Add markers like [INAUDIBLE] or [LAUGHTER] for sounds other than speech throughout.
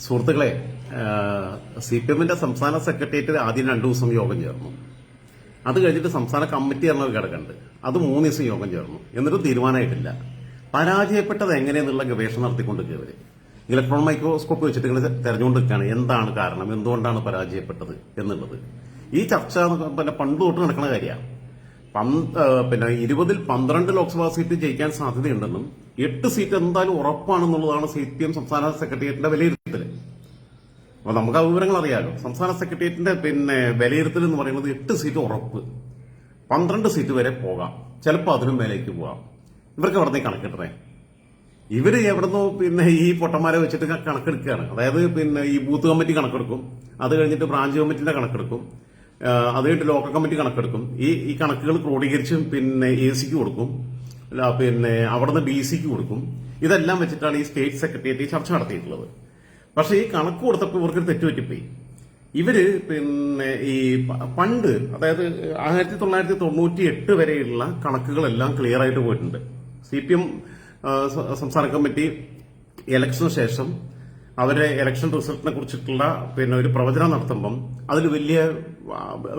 സുഹൃത്തുക്കളെ C P എമ്മിന്റെ സംസ്ഥാന സെക്രട്ടേറിയറ്റ് ആദ്യം രണ്ടു ദിവസം യോഗം ചേർന്നു. അത് കഴിഞ്ഞിട്ട് സംസ്ഥാന കമ്മിറ്റി എന്ന ഒരു ഘടകമുണ്ട്. അത് മൂന്ന് ദിവസം യോഗം ചേർന്നു. എന്നിട്ടും തീരുമാനമായിട്ടില്ല. പരാജയപ്പെട്ടത് എങ്ങനെയെന്നുള്ള ഗവേഷണം നടത്തിക്കൊണ്ടിരിക്കുക ഇലക്ട്രോൺ മൈക്രോസ്കോപ്പ് വെച്ചിട്ട് ഇങ്ങനെ തെരഞ്ഞുകൊണ്ട് നിൽക്കുകയാണ് എന്താണ് കാരണം? എന്തുകൊണ്ടാണ് പരാജയപ്പെട്ടത് എന്നുള്ളത്. ഈ ചർച്ച പിന്നെ പണ്ട് തൊട്ട് നടക്കുന്ന കാര്യമാണ്. പിന്നെ ഇരുപതിൽ പന്ത്രണ്ട് ലോക്സഭാ സീറ്റ് ജയിക്കാൻ സാധ്യതയുണ്ടെന്നും എട്ട് സീറ്റ് എന്തായാലും ഉറപ്പാണെന്നുള്ളതാണ് സി പി എം സംസ്ഥാന സെക്രട്ടേറിയറ്റിന്റെ വിലയിരുത്തൽ അപ്പൊ നമുക്ക് ആ വിവരങ്ങൾ അറിയാലോ. സംസ്ഥാന സെക്രട്ടേറിയറ്റിന്റെ പിന്നെ വിലയിരുത്തൽ എന്ന് പറയുന്നത് എട്ട് സീറ്റ് ഉറപ്പ്. പന്ത്രണ്ട് സീറ്റ് വരെ പോകാം. ചിലപ്പോൾ അതിനും മേലേക്ക് പോകാം. ഇവർക്ക് എവിടെ നിന്ന് കണക്കിട്ടേ ഇവർ എവിടുന്നോ പിന്നെ ഈ പൊട്ടന്മാരെ വെച്ചിട്ട് കണക്കെടുക്കുകയാണ്. അതായത് പിന്നെ ഈ ബൂത്ത് കമ്മിറ്റി കണക്കെടുക്കും. അത് കഴിഞ്ഞിട്ട് ബ്രാഞ്ച് കമ്മിറ്റിന്റെ കണക്കെടുക്കും. അത് കഴിഞ്ഞിട്ട് ലോക്കൽ കമ്മിറ്റി കണക്കെടുക്കും. ഈ ഈ കണക്കുകൾ ക്രോഡീകരിച്ചും പിന്നെ എ സിക്ക് കൊടുക്കും. പിന്നെ അവിടുന്ന് ഡി സിക്ക് കൊടുക്കും. ഇതെല്ലാം വെച്ചിട്ടാണ് ഈ സ്റ്റേറ്റ് സെക്രട്ടേറിയറ്റ് ചർച്ച നടത്തിയിട്ടുള്ളത്. പക്ഷേ ഈ കണക്ക് കൊടുത്തപ്പോൾ ഇവർക്ക് തെറ്റുപറ്റിപ്പോയി. ഇവർ പിന്നെ ഈ പണ്ട് അതായത് ആയിരത്തി തൊള്ളായിരത്തി തൊണ്ണൂറ്റി എട്ട് വരെയുള്ള കണക്കുകളെല്ലാം ക്ലിയർ ആയിട്ട് പോയിട്ടുണ്ട്. സി പി എം സംസ്ഥാന കമ്മിറ്റി ഇലക്ഷന് ശേഷം അവരെ ഇലക്ഷൻ റിസൾട്ടിനെ കുറിച്ചിട്ടുള്ള പിന്നെ ഒരു പ്രവചനം നടത്തുമ്പം അതിൽ വലിയ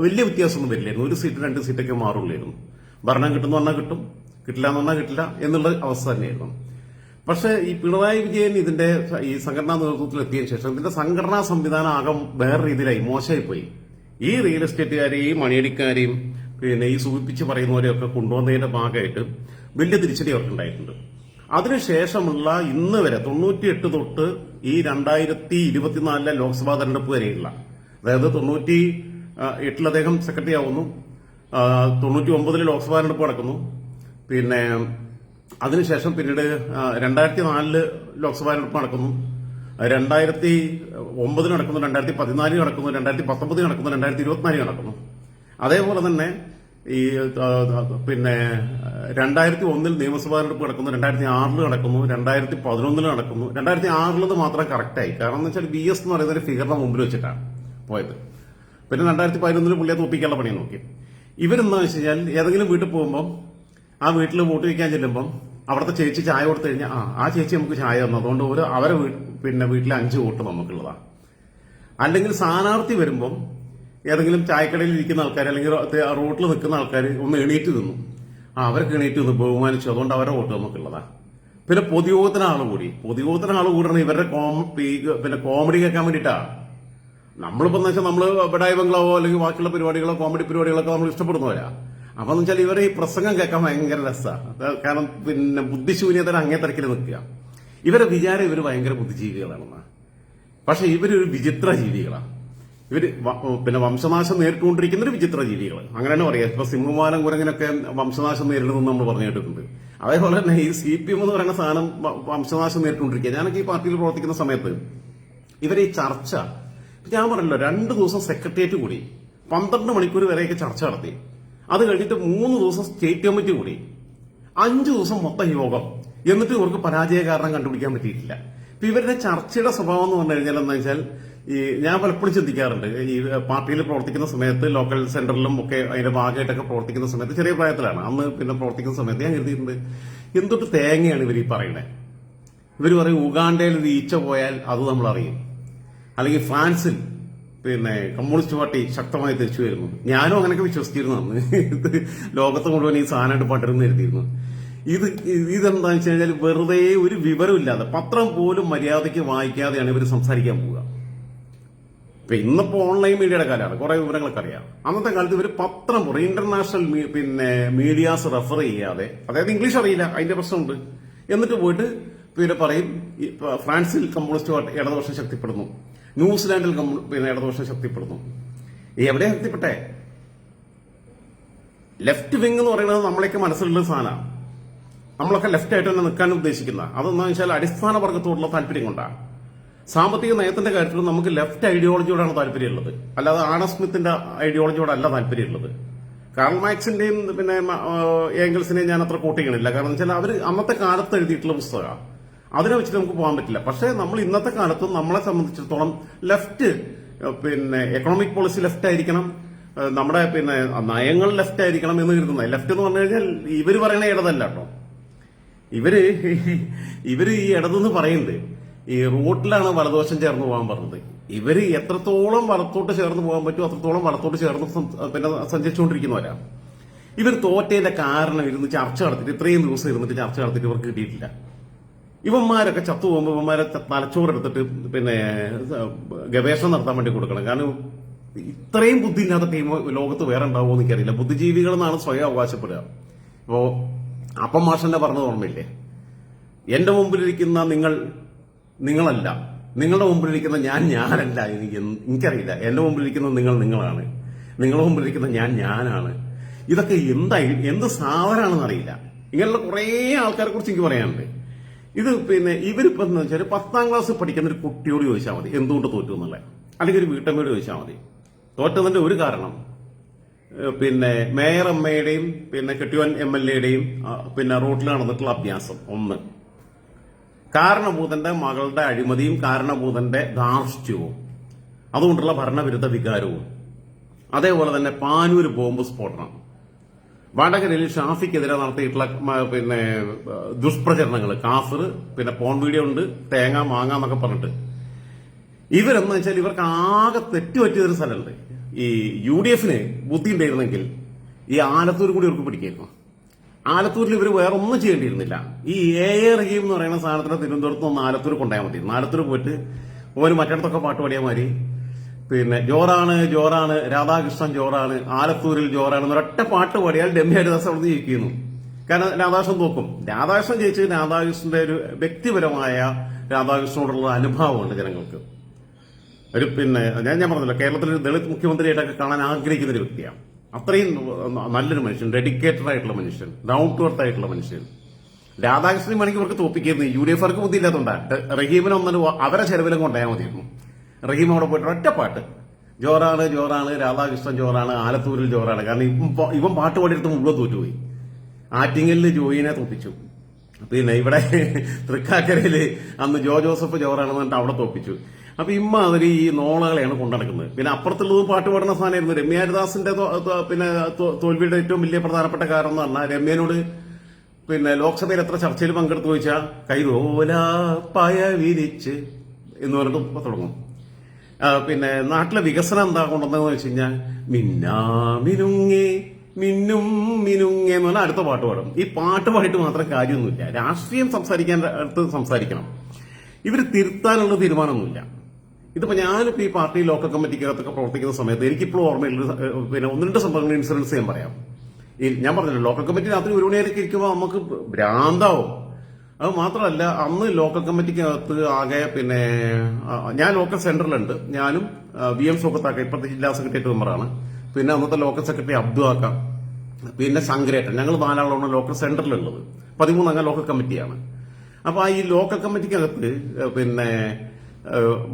വലിയ വ്യത്യാസമൊന്നും വരില്ലായിരുന്നു. ഒരു സീറ്റ് രണ്ട് സീറ്റൊക്കെ മാറുള്ളായിരുന്നു. ഭരണം കിട്ടുന്ന പറഞ്ഞാൽ കിട്ടും. കിട്ടില്ല എന്ന് പറഞ്ഞാൽ കിട്ടില്ല എന്നുള്ള അവസ്ഥ തന്നെയായിരുന്നു. പക്ഷേ ഈ പിണറായി വിജയൻ ഇതിന്റെ ഈ സംഘടനാ നേതൃത്വത്തിൽ എത്തിയതിനു ശേഷം ഇതിന്റെ സംഘടനാ സംവിധാനം ആകം വേറെ രീതിയിലായി മോശമായി പോയി ഈ റിയൽ എസ്റ്റേറ്റുകാരെയും മണിയടിക്കാരെയും പിന്നെ ഈ സൂചിപ്പിച്ച് പറയുന്നവരെയൊക്കെ കൊണ്ടുവന്നതിന്റെ ഭാഗമായിട്ട് വലിയ തിരിച്ചടി അവർക്കുണ്ടായിട്ടുണ്ട്. അതിനുശേഷമുള്ള ഇന്ന് വരെ തൊണ്ണൂറ്റിയെട്ട് തൊട്ട് ഈ രണ്ടായിരത്തി ഇരുപത്തിനാലിലെ ലോക്സഭാ തെരഞ്ഞെടുപ്പ് വരെയുള്ള അതായത് തൊണ്ണൂറ്റി എട്ടിൽ അദ്ദേഹം സെക്രട്ടറി ആവുന്നു തൊണ്ണൂറ്റി ഒമ്പതിൽ ലോക്സഭാ തെരഞ്ഞെടുപ്പ് നടക്കുന്നു പിന്നെ അതിനുശേഷം പിന്നീട് രണ്ടായിരത്തി നാലിൽ ലോക്സഭാ തെരഞ്ഞെടുപ്പ് നടക്കുന്നു. രണ്ടായിരത്തി ഒമ്പതിൽ നടക്കുന്നു രണ്ടായിരത്തി പതിനാലിൽ നടക്കുന്നു രണ്ടായിരത്തി പത്തൊമ്പതിൽ നടക്കുന്നു രണ്ടായിരത്തി ഇരുപത്തിനാലിൽ നടക്കുന്നു. അതേപോലെ തന്നെ ഈ പിന്നെ രണ്ടായിരത്തി ഒന്നിൽ നിയമസഭാ തെരഞ്ഞെടുപ്പ് നടക്കുന്നു രണ്ടായിരത്തി ആറിൽ നടക്കുന്നു രണ്ടായിരത്തി പതിനൊന്നിൽ നടക്കുന്നു. രണ്ടായിരത്തി ആറിലത് മാത്രം കറക്റ്റായി കാരണം എന്ന് വെച്ചാൽ ബി എസ് എന്ന് പറയുന്ന ഒരു ഫിഗറിന്റെ മുമ്പിൽ വെച്ചിട്ടാണ് പോയത്. പിന്നെ രണ്ടായിരത്തി പതിനൊന്നിൽ പുള്ളിയെ തോപ്പിക്കാനുള്ള പണി നോക്കി. ഇവരെന്താ വെച്ച് കഴിഞ്ഞാൽ ഏതെങ്കിലും വീട്ടിൽ പോകുമ്പോൾ ആ വീട്ടിൽ വോട്ട് വയ്ക്കാൻ ചെല്ലുമ്പം അവിടുത്തെ ചേച്ചി ചായ കൊടുത്തു കഴിഞ്ഞാൽ ആ ആ ചേച്ചി നമുക്ക് ചായ തന്നു. അതുകൊണ്ട് ഒരു അവരെ പിന്നെ വീട്ടിലെ അഞ്ച് വോട്ട് നമുക്കുള്ളതാണ് അല്ലെങ്കിൽ സ്ഥാനാർത്ഥി വരുമ്പം ഏതെങ്കിലും ചായക്കടയിൽ ഇരിക്കുന്ന ആൾക്കാർ അല്ലെങ്കിൽ റോട്ടിൽ നിൽക്കുന്ന ആൾക്കാർ ഒന്ന് എണീറ്റ് നിന്നു. ആ അവർക്ക് എണീറ്റ് നിന്ന് ബഹുമാനിച്ചു. അതുകൊണ്ട് അവരെ വോട്ട് നമുക്കുള്ളതാ. പിന്നെ പൊതുയോഗത്തിന് ആൾ കൂടി. പൊതുയോഗത്തിന് ആൾ കൂടണം ഇവരുടെ കോമ- പിന്നെ കോമഡി കേൾക്കാൻ വേണ്ടിയിട്ടാ. നമ്മളിപ്പോ എന്ന് വെച്ചാൽ നമ്മൾ ബഡായി ബംഗ്ലാവോ അല്ലെങ്കിൽ ബാക്കിയുള്ള പരിപാടികളോ കോമഡി പരിപാടികളൊക്കെ നമ്മൾ ഇഷ്ടപ്പെടുന്നവരാ. അപ്പൊ എന്ന് വെച്ചാൽ ഇവരെ ഈ പ്രസംഗം കേൾക്കാൻ ഭയങ്കര രസമാണ് കാരണം പിന്നെ ബുദ്ധിശൂന്യതയുടെ അങ്ങേ തരക്കിൽ നിൽക്കുക. ഇവരെ വിചാരം ഇവർ ഭയങ്കര ബുദ്ധിജീവികളാണെന്ന്. പക്ഷെ ഇവരൊരു വിചിത്ര ജീവികളാണ് ഇവർ പിന്നെ വംശനാശം നേരിട്ടുകൊണ്ടിരിക്കുന്ന ഒരു വിചിത്ര ജീവികൾ അങ്ങനെയാണ് പറയുക. ഇപ്പൊ സിംഹമാനം കുരങ്ങനൊക്കെ വംശനാശം നേരിടുന്നു നമ്മൾ പറഞ്ഞു കേട്ടിട്ടുണ്ട് അതേപോലെ തന്നെ ഈ സി പി എം എന്ന് പറയുന്ന സാധനം വംശനാശം നേരിട്ടുകൊണ്ടിരിക്കുക. ഞാനൊക്കെ ഈ പാർട്ടിയിൽ പ്രവർത്തിക്കുന്ന സമയത്ത് ഇവരെ ഈ ചർച്ച ഞാൻ പറഞ്ഞല്ലോ രണ്ട് ദിവസം സെക്രട്ടേറിയറ്റ് കൂടി പന്ത്രണ്ട് മണിക്കൂർ വരെയൊക്കെ ചർച്ച നടത്തി. അത് കഴിഞ്ഞിട്ട് മൂന്ന് ദിവസം സ്റ്റേറ്റ് കമ്മിറ്റി കൂടി. അഞ്ചു ദിവസം മൊത്തം യോഗം എന്നിട്ട് ഇവർക്ക് പരാജയ കാരണം കണ്ടുപിടിക്കാൻ പറ്റിയിട്ടില്ല. ഇപ്പൊ ഇവരുടെ ചർച്ചയുടെ സ്വഭാവം എന്ന് പറഞ്ഞു കഴിഞ്ഞാൽ എന്താ വെച്ചാൽ ഈ ഞാൻ പലപ്പോഴും ചിന്തിക്കാറുണ്ട്. ഈ പാർട്ടിയിൽ പ്രവർത്തിക്കുന്ന സമയത്ത് ലോക്കൽ സെന്ററിലും ഒക്കെ അതിന്റെ ഭാഗമായിട്ടൊക്കെ പ്രവർത്തിക്കുന്ന സമയത്ത് ചെറിയ പ്രായത്തിലാണ്. അന്ന് പിന്നെ പ്രവർത്തിക്കുന്ന സമയത്ത് ഞാൻ കരുതിയിട്ടുണ്ട്. എന്തൊട്ട് തേങ്ങയാണ് ഇവർ ഈ പറയുന്നത്? ഇവർ പറയും ഉഗാണ്ടയിൽ ഒരു ഈച്ച പോയാൽ അത് നമ്മൾ അറിയും. അല്ലെങ്കിൽ ഫ്രാൻസിൽ പിന്നെ കമ്മ്യൂണിസ്റ്റ് പാർട്ടി ശക്തമായി തിരിച്ചു വരുന്നു. ഞാനും അങ്ങനെയൊക്കെ വിശ്വസിച്ചിരുന്നു അന്ന്. ലോകത്ത് മുഴുവൻ ഈ സാധനമായിട്ട് പടരുന്ന് എഴുതിയിരുന്നു ഇത് ഇതെന്താണെന്ന് വെച്ച് കഴിഞ്ഞാൽ വെറുതെ ഒരു വിവരമില്ലാതെ പത്രം പോലും മര്യാദയ്ക്ക് വായിക്കാതെയാണ് ഇവർ സംസാരിക്കാൻ പോവുക. ഇപ്പൊ ഇന്നിപ്പോ ഓൺലൈൻ മീഡിയയുടെ കാലമാണ് കുറെ വിവരങ്ങളൊക്കെ അറിയാം. അന്നത്തെ കാലത്ത് ഇവർ പത്രം പോലും ഇന്റർനാഷണൽ പിന്നെ മീഡിയാസ് റെഫർ ചെയ്യാതെ അതായത് ഇംഗ്ലീഷ് അറിയില്ല അതിന്റെ പ്രശ്നമുണ്ട്. എന്നിട്ട് പോയിട്ട് പിന്നെ പറയും ഫ്രാൻസിൽ കമ്മ്യൂണിസ്റ്റ് പാർട്ടി ഇടതുപക്ഷം ശക്തിപ്പെടുന്നു. ന്യൂസിലാൻഡിൽ പിന്നെ ഇടതുപക്ഷം ശക്തിപ്പെടുന്നു. എവിടെ ശക്തിപ്പെട്ടെ? ലെഫ്റ്റ് വിങ് എന്ന് പറയുന്നത് നമ്മളെയൊക്കെ മനസ്സിലുള്ള സാധനമാണ്. നമ്മളൊക്കെ ലെഫ്റ്റ് ആയിട്ട് തന്നെ നിൽക്കാൻ ഉദ്ദേശിക്കുന്ന അതെന്താ വെച്ചാൽ അടിസ്ഥാന വർഗത്തോടുള്ള താല്പര്യം കൊണ്ടാണ്. സാമ്പത്തിക നയത്തിന്റെ കാര്യത്തിൽ നമുക്ക് ലെഫ്റ്റ് ഐഡിയോളജിയോടാണ് താല്പര്യമുള്ളത്. അല്ലാതെ ആണ സ്മിത്തിന്റെ ഐഡിയോളജിയോടല്ല താല്പര്യമുള്ളത്. കാർൾ മാക്സിന്റെയും പിന്നെ ഏംഗിൾസിനെയും ഞാൻ അത്ര കൂട്ടിക്കണില്ല കാരണം വെച്ചാൽ അവർ അന്നത്തെ കാലത്ത് എഴുതിയിട്ടുള്ള പുസ്തകമാണ്. അതിനെ വെച്ച് നമുക്ക് പോകാൻ പറ്റില്ല. പക്ഷേ നമ്മൾ ഇന്നത്തെ കാലത്ത് നമ്മളെ സംബന്ധിച്ചിടത്തോളം ലെഫ്റ്റ് പിന്നെ എക്കണോമിക് പോളിസി ലെഫ്റ്റ് ആയിരിക്കണം. നമ്മുടെ പിന്നെ നയങ്ങൾ ലെഫ്റ്റ് ആയിരിക്കണം എന്ന് കരുതുന്നത്. ലെഫ്റ്റ് എന്ന് പറഞ്ഞു കഴിഞ്ഞാൽ ഇവർ പറയണ ഇടതല്ല കേട്ടോ. ഇവർ ഇവർ ഈ ഇടതെന്ന് പറയുന്നത് ഈ റോട്ടിലാണ് വലതുവശം ചേർന്ന് പോകാൻ പറഞ്ഞത്. ഇവർ എത്രത്തോളം വലത്തോട്ട് ചേർന്ന് പോകാൻ പറ്റുമോ അത്രത്തോളം വലത്തോട്ട് ചേർന്ന് പിന്നെ സഞ്ചരിച്ചുകൊണ്ടിരിക്കുന്നവരാ. ഇവർ തോറ്റതിന്റെ കാരണം ഇരുന്ന് ചർച്ച നടത്തിയിട്ട് ഇത്രയും ദിവസം ഇരുന്നിട്ട് ചർച്ച നടത്തിയിട്ട് ഇവർക്ക് കിട്ടിയിട്ടില്ല. ഇവന്മാരൊക്കെ ചത്തു പോകുമ്പോൾ ഇവന്മാരെ തലച്ചോറ് തലച്ചോറെടുത്തിട്ട് പിന്നെ ഗവേഷണം നടത്താൻ വേണ്ടി കൊടുക്കണം. കാരണം ഇത്രയും ബുദ്ധി ഇല്ലാത്ത ടീം ലോകത്ത് വേറെ ഉണ്ടാവുമോ എനിക്കറിയില്ല. ബുദ്ധിജീവികൾ എന്നാണ് സ്വയം അവകാശപ്പെടുക. അപ്പോ അപ്പം മാഷന്റെ പറഞ്ഞത് ഓർമ്മയില്ലേ? എന്റെ മുമ്പിലിരിക്കുന്ന നിങ്ങൾ നിങ്ങളല്ല. നിങ്ങളുടെ മുമ്പിലിരിക്കുന്ന ഞാൻ ഞാനല്ല. എനിക്ക് എനിക്കറിയില്ല. എന്റെ മുമ്പിലിരിക്കുന്ന നിങ്ങൾ നിങ്ങളാണ്. നിങ്ങളുടെ മുമ്പിലിരിക്കുന്ന ഞാൻ ഞാനാണ്. ഇതൊക്കെ എന്തായി എന്ത് സാധനമാണെന്ന് അറിയില്ല ഇങ്ങനെയുള്ള കുറേ ആൾക്കാരെ കുറിച്ച് എനിക്ക് പറയാനുണ്ട്. ഇത് പിന്നെ ഇവരിപ്പോ എന്ന് വെച്ചാൽ പത്താം ക്ലാസ് പഠിക്കുന്ന ഒരു കുട്ടിയോട് ചോദിച്ചാൽ മതി. എന്തുകൊണ്ട് തോറ്റു എന്നുള്ളത്. അല്ലെങ്കിൽ ഒരു വീട്ടമ്മയോട് ചോദിച്ചാൽ മതി. തോറ്റതിന്റെ ഒരു കാരണം പിന്നെ മേയർ അമ്മയുടെയും പിന്നെ കെട്ടിയോൻ എം എൽ എയുടെയും പിന്നെ റോട്ടിൽ നടന്നിട്ടുള്ള അഭ്യാസം ഒന്ന്. കാരണഭൂതന്റെ മകളുടെ അഴിമതിയും കാരണഭൂതന്റെ ധാർഷ്ട്യവും അതുകൊണ്ടുള്ള ഭരണവിരുദ്ധ വികാരവും. അതേപോലെ തന്നെ പാനൂര് ബോംബ് സ്ഫോടനം. വടകരയിൽ ഷാഫിക്കെതിരെ നടത്തിയിട്ടുള്ള പിന്നെ ദുഷ്പ്രചരണങ്ങൾ. കാസർ പിന്നെ പോൺ വീഡിയോ ഉണ്ട് തേങ്ങ മാങ്ങ എന്നൊക്കെ പറഞ്ഞിട്ട്. ഇവരെന്ന് വെച്ചാൽ ഇവർക്ക് ആകെ തെറ്റുപറ്റിയൊരു സ്ഥലമുണ്ട്. ഈ യു ഡി എഫിന് ബുദ്ധി ഉണ്ടായിരുന്നെങ്കിൽ ഈ ആലത്തൂർ കൂടി ഇവർക്ക് പിടിക്കായിരുന്നു. ആലത്തൂരിൽ ഇവർ വേറെ ഒന്നും ചെയ്യേണ്ടിയിരുന്നില്ല. ഈ എ എന്ന് പറയുന്ന സാധനത്തിന് തിരുവനന്തപുരത്ത് ഒന്ന് ആലത്തൂർ കൊണ്ടുപോയാൽ മതി. ആലത്തൂർ പോയിട്ട് ഓന് മറ്റിടത്തൊക്കെ പാട്ട് പാടിയാൽ മതി പിന്നെ ജോറാണ് ജോറാണ് രാധാകൃഷ്ണൻ ജോറാണ് ആലത്തൂരിൽ ജോറാണ് ഒരൊറ്റ പാട്ട് പാടിയാൽ ഡെമ്മി ഹരിദാസ് അവിടെ ജയിക്കുന്നു. കാരണം രാധാകൃഷ്ണൻ നോക്കും രാധാകൃഷ്ണൻ ജയിച്ച് രാധാകൃഷ്ണന്റെ ഒരു വ്യക്തിപരമായ രാധാകൃഷ്ണനോടുള്ള അനുഭാവമുണ്ട് ജനങ്ങൾക്ക്. ഒരു പിന്നെ ഞാൻ ഞാൻ പറഞ്ഞല്ലോ കേരളത്തിൽ ദളിത് മുഖ്യമന്ത്രിയായിട്ടൊക്കെ കാണാൻ ആഗ്രഹിക്കുന്ന ഒരു വ്യക്തിയാണ്. അത്രയും നല്ലൊരു മനുഷ്യൻ ഡെഡിക്കേറ്റഡ് ആയിട്ടുള്ള മനുഷ്യൻ ഡൗൺ ടു എർത്ത് ആയിട്ടുള്ള മനുഷ്യൻ. രാധാകൃഷ്ണൻ വേണമെങ്കിൽ ഇവർക്ക് തോപ്പിക്കായിരുന്നു യു ഡി എഫ് ആർക്ക് ബുദ്ധിയില്ലാത്തതുകൊണ്ടാണ് റഹീമിനൊന്നും അവരെ ചെലവിലും കൊണ്ടുപോയാൽ മതിയായിരുന്നു. റഹീം അവിടെ പോയിട്ട് ഒറ്റ പാട്ട്. ജോറാണ് ജോറാണ് രാധാകൃഷ്ണൻ ജോറാണ് ആലത്തൂരിൽ ജോറാണ്. കാരണം ഇവൻ പാട്ട് പാടിയെടുത്ത് മുമ്പ് തോറ്റുപോയി. ആറ്റിങ്ങലിൽ ജോയിനെ തോപ്പിച്ചു. പിന്നെ ഇവിടെ [LAUGHS] തൃക്കാക്കരയിൽ അന്ന് ജോ ജോസഫ് ജോറാണെന്ന് പറഞ്ഞിട്ട് അവിടെ തോപ്പിച്ചു. അപ്പൊ ഇമ്മാതിരി ഈ നോളകളെയാണ് കൊണ്ടുനടക്കുന്നത് പിന്നെ അപ്പുറത്തുള്ളത് പാട്ട് പാടുന്ന സാധനമായിരുന്നു. രമ്യ ഹരിദാസിന്റെ തോ- തോ- പിന്നെ തോൽവിയുടെ ഏറ്റവും വലിയ പ്രധാനപ്പെട്ട കാരണം എന്ന് പറഞ്ഞാൽ രമ്യനോട് പിന്നെ ലോക്സഭയിൽ എത്ര ചർച്ചയിൽ പങ്കെടുത്തു ചോദിച്ചാൽ കൈതോല പയ വിരിച്ച് എന്ന് പറഞ്ഞിട്ട് തുടങ്ങും. പിന്നെ നാട്ടിലെ വികസനം എന്താ കൊണ്ടുവന്നതെന്ന് വെച്ച് കഴിഞ്ഞാൽ മിന്നാ മിനുങ്ങേ മിന്നും മിനുങ്ങേ എന്ന് പറഞ്ഞാൽ അടുത്ത പാട്ട് പാടും. ഈ പാട്ട് പാടിയിട്ട് മാത്രം കാര്യമൊന്നുമില്ല. രാഷ്ട്രീയം സംസാരിക്കാൻ അടുത്ത് സംസാരിക്കണം. ഇവർ തിരുത്താനുള്ള തീരുമാനമൊന്നുമില്ല. ഇതിപ്പോ ഞാനിപ്പോ ഈ പാർട്ടി ലോക്കൽ കമ്മിറ്റിക്കകത്തൊക്കെ പ്രവർത്തിക്കുന്ന സമയത്ത് എനിക്കിപ്പോഴും ഓർമ്മയില്ല. പിന്നെ ഒന്ന് രണ്ട് സംഭവങ്ങൾ ഇൻഷുറൻസ് ഞാൻ പറയാം. ഞാൻ പറഞ്ഞല്ലോ ലോക്കൽ കമ്മിറ്റി രാത്രി ഒരു മണിയൊക്കെ ഇരിക്കുമ്പോൾ നമുക്ക് ഭ്രാന്താവും. അത് മാത്രമല്ല അന്ന് ലോക്കൽ കമ്മിറ്റിക്കകത്ത് ആകെ പിന്നെ ഞാൻ ലോക്കൽ സെന്ററിലുണ്ട് ഞാനും വി എം സുഖത്താക്ക ഇപ്പോഴത്തെ ജില്ലാ സെക്രട്ടേറിയറ്റ് മെമ്പറാണ് പിന്നെ അന്നത്തെ ലോക്കൽ സെക്രട്ടറി അബ്ദു ആക്ക പിന്നെ ശങ്കരേട്ടൻ. ഞങ്ങൾ നാലാളാണ് ലോക്കൽ സെന്ററിലുള്ളത് പതിമൂന്നംഗ ലോക്കൽ കമ്മിറ്റിയാണ് അപ്പൊ ആ ഈ ലോക്കൽ കമ്മിറ്റിക്കകത്ത് പിന്നെ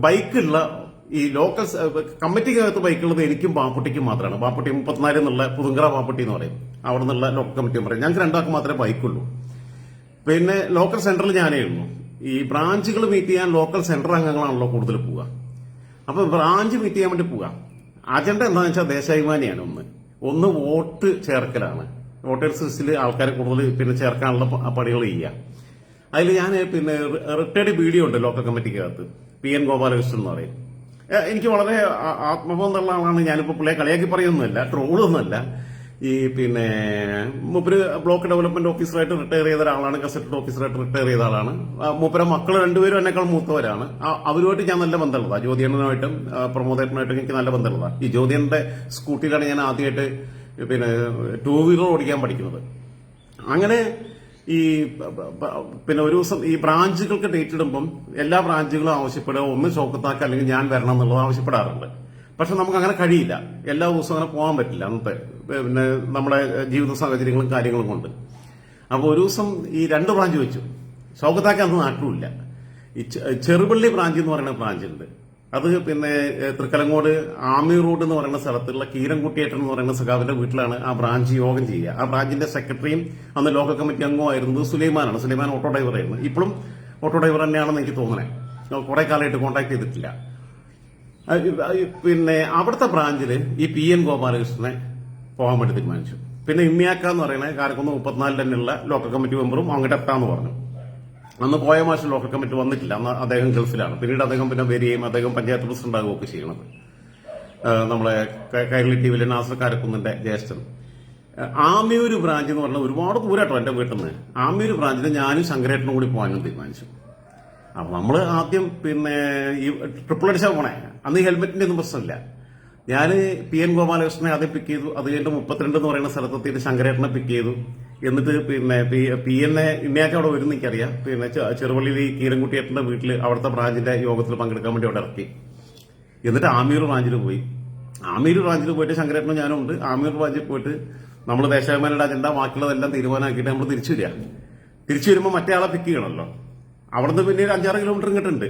ബൈക്കുള്ള ഈ ലോക്കൽ കമ്മിറ്റിക്കകത്ത് ബൈക്കുള്ളത് എനിക്കും പാപ്പുട്ടിക്കും മാത്രമാണ്. പാപ്പുട്ടി മുപ്പത്തിനാല് എന്നുള്ള പുതുങ്കറ പാപ്പുട്ടി എന്ന് പറയും. അവിടെ നിന്നുള്ള ലോക്കൽ കമ്മിറ്റി പറയും. ഞങ്ങൾക്ക് രണ്ടാൾക്ക് മാത്രമേ ബൈക്കുള്ളൂ. പിന്നെ ലോക്കൽ സെന്ററിൽ ഞാനേ ഉള്ളൂ ഈ ബ്രാഞ്ചുകൾ മീറ്റ് ചെയ്യാൻ ലോക്കൽ സെന്റർ അംഗങ്ങളാണല്ലോ കൂടുതൽ പോവുക. അപ്പൊ ബ്രാഞ്ച് മീറ്റ് ചെയ്യാൻ വേണ്ടി പോവുക. അജണ്ട എന്താണെന്ന് വെച്ചാൽ ദേശാഭിമാനിയാണ് ഒന്ന്. ഒന്ന് വോട്ട് ചേർക്കലാണ്. വോട്ടേഴ്സ് ലിസ്റ്റിൽ ആൾക്കാരെ കൂടുതൽ പിന്നെ ചേർക്കാനുള്ള പണികൾ ചെയ്യുക. അതിൽ ഞാൻ പിന്നെ റിട്ടയർഡ് വീഡിയോ ഉണ്ട് ലോക്കൽ കമ്മിറ്റിക്കകത്ത് പി എൻ ഗോപാലകൃഷ്ണൻ എന്ന് പറയും. എനിക്ക് വളരെ ആത്മബോധമുള്ള ആളാണ്. ഞാനിപ്പോ പുള്ളിയെ കളിയാക്കി പറയുന്നതല്ല ട്രോളൊന്നുമല്ല ഈ പിന്നെ മൂപ്പര് ബ്ലോക്ക് ഡെവലപ്മെന്റ് ഓഫീസറായിട്ട് റിട്ടയർ ചെയ്ത ഒരാളാണ് ഗസറ്റഡ് ഓഫീസറായിട്ട് റിട്ടയർ ചെയ്ത ആളാണ്. മൂപ്പര മക്കൾ രണ്ടുപേരും എന്നെക്കാൾ മൂത്തവരാണ്. അവരുമായിട്ട് ഞാൻ നല്ല ബന്ധമുള്ളതാണ് ജ്യോതിയണ്ണനുമായിട്ടും പ്രമോദേട്ടനുമായിട്ടും എനിക്ക് നല്ല ബന്ധമുള്ളതാണ് ഈ ജ്യോതിയണ്ണന്റെ സ്കൂട്ടിയിലാണ് ഞാൻ ആദ്യമായിട്ട് പിന്നെ ടൂ വീലർ ഓടിക്കാൻ പഠിക്കുന്നത്. അങ്ങനെ ഈ പിന്നെ ഒരു ദിവസം ഈ ബ്രാഞ്ചുകൾക്ക് ഡേറ്റ് ഇടുമ്പം എല്ലാ ബ്രാഞ്ചുകളും ആവശ്യപ്പെടുക. ഒന്ന് ചോക്കത്താക്കുക അല്ലെങ്കിൽ ഞാൻ വരണം എന്നുള്ളത് ആവശ്യപ്പെടാറുണ്ട്. പക്ഷെ നമുക്ക് അങ്ങനെ കഴിയില്ല. എല്ലാ ദിവസവും അങ്ങനെ പോകാൻ പറ്റില്ല. അന്നത്തെ പിന്നെ നമ്മുടെ ജീവിത സാഹചര്യങ്ങളും കാര്യങ്ങളും കൊണ്ട്. അപ്പോൾ ഒരു ദിവസം ഈ രണ്ട് ബ്രാഞ്ച് വെച്ചു. ശോകത്താക്കി അന്ന് നാട്ടിലുമില്ല. ഈ ചെറുപള്ളി ബ്രാഞ്ച് എന്ന് പറയുന്ന ബ്രാഞ്ച് ഉണ്ട് അത് പിന്നെ തൃക്കലങ്ങോട് ആമി റോഡ് എന്ന് പറയുന്ന സ്ഥലത്തുള്ള കീരൻകുട്ടിയേട്ടൻ എന്ന് പറയുന്ന സഖാവിന്റെ വീട്ടിലാണ് ആ ബ്രാഞ്ച് യോഗം ചെയ്യുക. ആ ബ്രാഞ്ചിന്റെ സെക്രട്ടറിയും അന്ന് ലോക്കൽ കമ്മിറ്റി അംഗമായിരുന്നത് സുലൈമാനാണ്. സുലൈമാൻ ഓട്ടോ ഡ്രൈവർ ആയിരുന്നു ഇപ്പോഴും ഓട്ടോ ഡ്രൈവർ തന്നെയാണെന്ന് എനിക്ക് തോന്നണേ. കുറെ കാലമായിട്ട് കോൺടാക്ട് ചെയ്തിട്ടില്ല. പിന്നെ അവിടുത്തെ ബ്രാഞ്ചിൽ ഈ പി എൻ ഗോപാലകൃഷ്ണനെ പോകാൻ വേണ്ടി തീരുമാനിച്ചു. പിന്നെ ഇമ്മിയാക്ക എന്ന് പറയുന്നത് കാരക്കുന്ന് മുപ്പത്തിനാലിൽ തന്നെയുള്ള ലോക്കൽ കമ്മിറ്റി മെമ്പറും അങ്ങോട്ട് എത്താന്ന് പറഞ്ഞു. അന്ന് പോയ മാസം ലോക്കൽ കമ്മിറ്റി വന്നിട്ടില്ല. അന്ന് അദ്ദേഹം ഗൾഫിലാണ്. പിന്നീട് അദ്ദേഹം പിന്നെ വരികയും അദ്ദേഹം പഞ്ചായത്ത് പ്രസിഡന്റ് ആകുകയൊക്കെ ചെയ്യണത്. നമ്മളെ കൈരളി ടി വിയിലെ നാസർ കാരക്കുന്നിന്റെ ജ്യേഷ്ഠൻ. ആമിയൂര് ബ്രാഞ്ച് എന്ന് പറഞ്ഞാൽ ഒരുപാട് ദൂരാട്ടോ എന്റെ വീട്ടിൽ നിന്ന് ആമിയൂര് ബ്രാഞ്ചിൽ ഞാനും ശങ്കരേട്ടനും കൂടി പോകാനും തീരുമാനിച്ചു. അപ്പൊ നമ്മൾ ആദ്യം പിന്നെ ഈ ട്രിപ്പിൾ അടിച്ചാ പോണേ. അന്ന് ഈ ഹെൽമെറ്റിന്റെ ഒന്നും പ്രശ്നമില്ല. ഞാൻ പി എൻ ഗോപാലകൃഷ്ണനെ ആദ്യം പിക്ക് ചെയ്തു. അത് കഴിഞ്ഞിട്ട് മുപ്പത്തിരണ്ട് എന്ന് പറയുന്ന സ്ഥലത്തെത്തിയിട്ട് ശങ്കരേട്ടനെ പിക്ക് ചെയ്തു. എന്നിട്ട് പിന്നെ പി- പി എന്നെ ഇന്നയാക്കി അവിടെ വരും എനിക്കറിയാം പിന്നെ ചെറുപള്ളിയിൽ ഈ കീരൻകുട്ടിയേട്ടന്റെ വീട്ടിൽ അവിടുത്തെ ബ്രാഞ്ചിന്റെ യോഗത്തിൽ പങ്കെടുക്കാൻ വേണ്ടി അവിടെ ഇറക്കി. എന്നിട്ട് ആമീർ ബ്രാഞ്ചിൽ പോയി. ആമീർ ബ്രാഞ്ചിൽ പോയിട്ട് ശങ്കരേട്ടനും ഞാനും ഉണ്ട്. ആമീർ ബ്രാഞ്ചിൽ പോയിട്ട് നമ്മൾ ദേശാഭിമാനിയുടെ അജണ്ട ബാക്കിയുള്ളതെല്ലാം തീരുമാനമാക്കിയിട്ട് നമ്മൾ തിരിച്ചു വരിക. തിരിച്ചു വരുമ്പോൾ മറ്റേ ആളെ പിക്ക് ചെയ്യണമല്ലോ അവിടുന്ന് പിന്നെ ഒരു അഞ്ചാറ് കിലോമീറ്റർ ഇങ്ങോട്ടുണ്ട്.